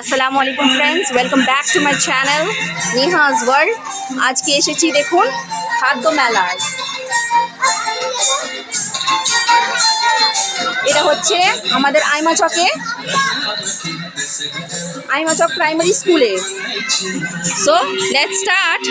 আসসালামু আলাইকুম friends welcome back to my channel Nihaj world আজকে এসেছি দেখুন, খাদ্য মেলায়। এটা হচ্ছে আমাদের আইমা চকে। আইমা চক প্রাইমারি স্কুলে সো লেটস স্টার্ট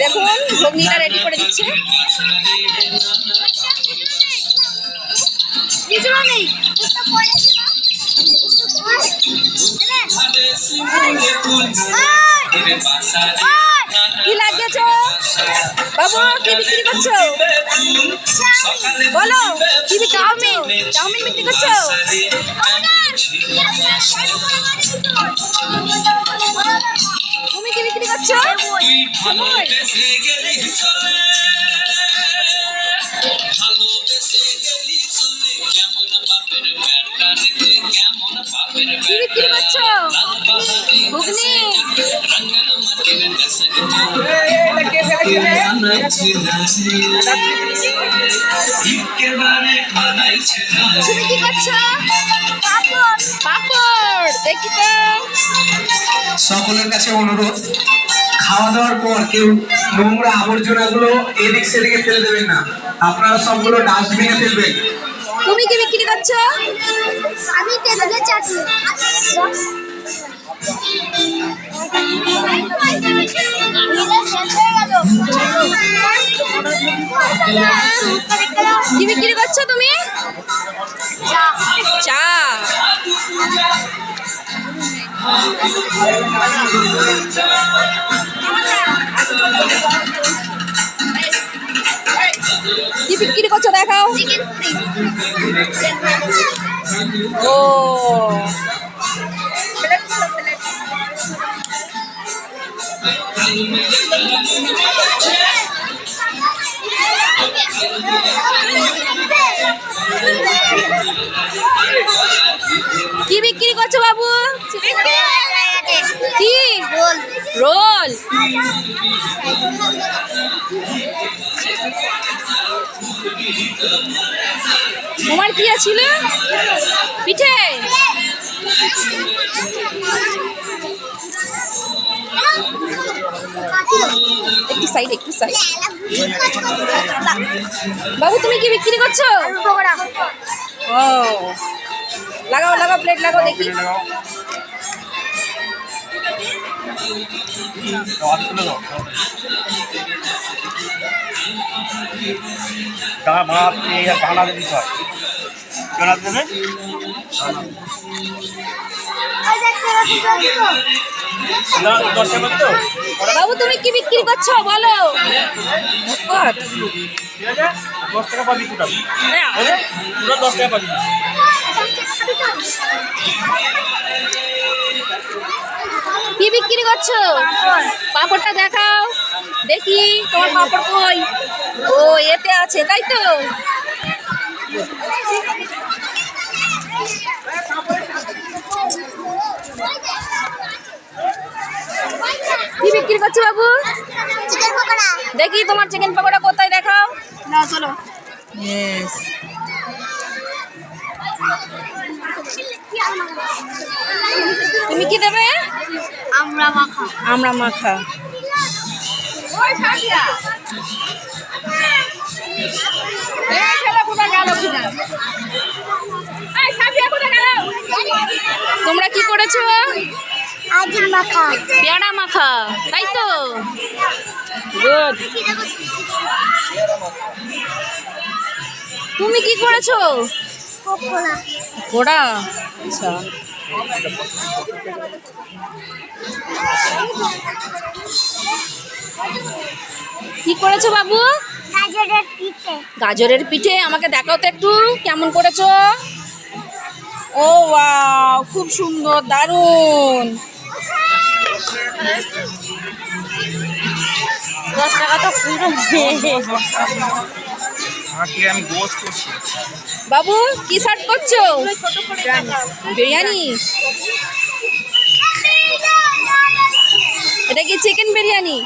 দেখুন ঘুগনিটা রেডি করে দিচ্ছে। কি লাগিয়েছো? বাবু, কি বিক্রি করছ? বলো, কি চাউমিন চাউমিন বিক্রি করছ? কি করছ পাপড়। দেখি তো। সকলের কাছে অনুরোধ খাওয়া দাওয়ার পর কেউ নোংরা আবর্জনাগুলো এদিক সেদিকে ফেলে দেবেন না। আপনারা সবগুলো ডাস্টবিনে ফেলবেন। তুমি কি বিক্রি করছ? আমি তেলের চাটনি। কি বিক্রি করছ তুমি? চা। চা। কি বিক্রি করছ দেখাও ও কি বিক্রি করছ বাবু কি? রোল। তোমার কি ছিল? পিঠে। একটু সাইড একটু সাইড বাবু, তুমি কি বিক্রি করছ? ও। লাগাও লাগাও প্লেট লাগাও, দেখি। ভাত এই বাংলাদেশ দিতে হয় কেনা দেবে বাবু তুমি কি বিক্রি করছ? বলো। দশ টাকা পাবি পুরো পুরো দশ টাকা পাবি কি বিক্রি করছ? পাপড়টা দেখাও। দেখি তোমার পাপড় কই? ও এতে আছে তাই তো? কি বিক্রি করছ বাবু? চিকেন পকোড়া। দেখি তোমার চিকেন পকোড়া কোথায় দেখাও। না চলো। ইয়েস তুমি কি দেবে? আমরা মাখা। আমরা মাখা। তোমরা কি করেছ? মাখা। পেয়ারা মাখা। তাই তো। গুড তুমি কি করেছ? ঘোড়া আচ্ছা। কি করেছ বাবু? গাজরের পিঠে। গাজরের পিঠে? আমাকে দেখাও তো একটু কেমন করেছ? ও ওয়াও খুব সুন্দর দারুণ। দশ টাকা তো করছি। বাবু কি সার্ভ করছ? বিরিয়ানি? এটা কি চিকেন বিরিয়ানি.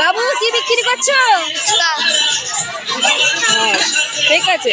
বাবু কি বিক্রি করছ? হ্যাঁ, ঠিক আছে।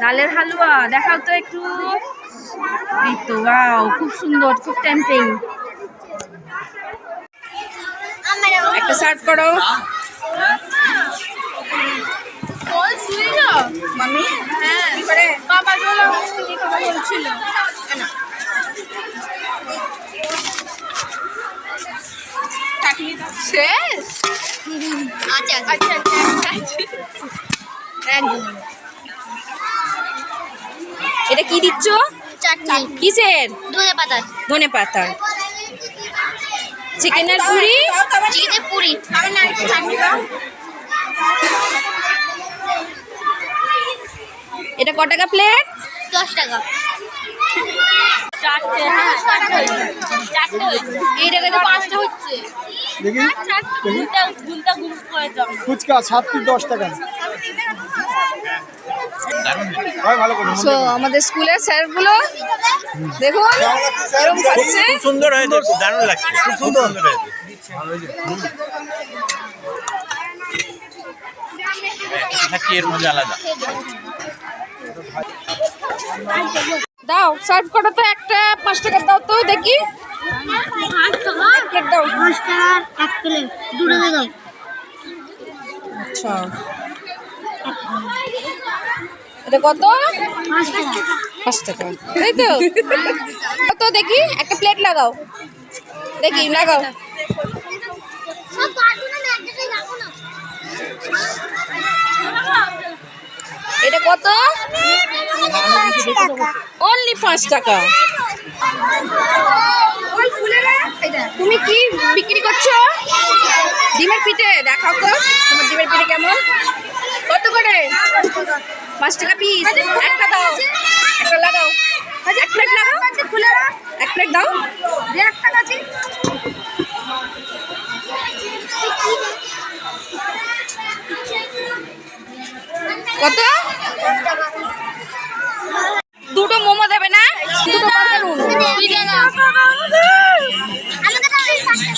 ডালের হালুয়া। দেখাও তো একটু। এই তো ওয়াও খুব সুন্দর খুব টেম্পটিং একটা সার্ভ করো। মামি হ্যাঁ বাবা বলো কথা বলছিল শেষ? আচ্ছা আচ্ছা আচ্ছা। একদম। এটা কি দিচ্ছ? চাটনি। কিসের? ধনে পাতা। ধনে পাতা। চিকেনের পুরি? চিকেনের পুরি। এটা ক টাকা প্লেট? দশ টাকা। হ্যাঁ করে দাও। ফুচকা সাত পিস দশ টাকা। হয় সো আমাদের স্কুলের স্যারগুলো দেখুন এরকম খাচ্ছে খুব সুন্দর হয়েছে দারুণ লাগছে খুব সুন্দর। হয়েছে। এর মধ্যে আলাদা? দাও সার্ভ করো তো একটা পাঁচ টাকার দাও তো দেখি। আচ্ছা। এটা কত? পাঁচ টাকা। তাই তো? কত দেখি? একটা প্লেট লাগাও। দেখি লাগাও। এটা কত? অনলি পাঁচ টাকা। তুমি কি বিক্রি করছ? ডিমের পিঠে দেখাও তো তোমার ডিমের পিঠে কেমন? কত করে? পাঁচ টাকা পিস একটা দাও। একটা লাগাও এক প্লেট লাগাও। খুলে এক প্লেট দাও। এক টাকা আছে কত দুটো মোমো দেবে না। দুটো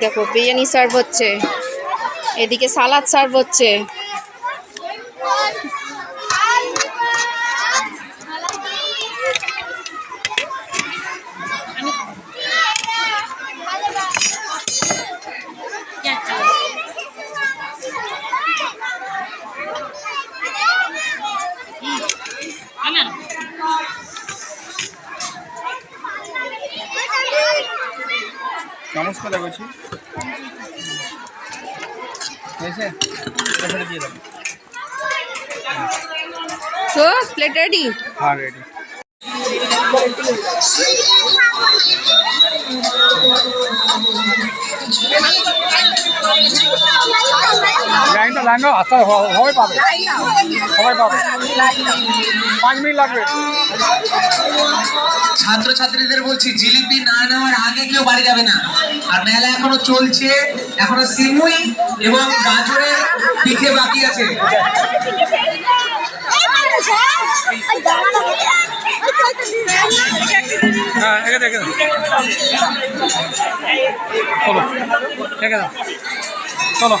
দেখো বিরিয়ানি সার্ভ হচ্ছে এদিকে সালাদ সার্ভ হচ্ছে। কোথায় বলছি হয়েছে এখানে দিয়ে দেবো তো প্লেট রেডি হ্যাঁ রেডি আস্তে সবাই পাবে। সবাই পাবে। পাঁচ মিনিট লাগবে। ছাত্রছাত্রীদের বলছি জিলিপি না নেওয়ার আগে কেউ বাড়ি যাবে না। আর মেলা এখনও চলছে এখনও সিমুই এবং গাজরের পিঠে বাকি আছে। হ্যাঁ একে দেখে চলো দাও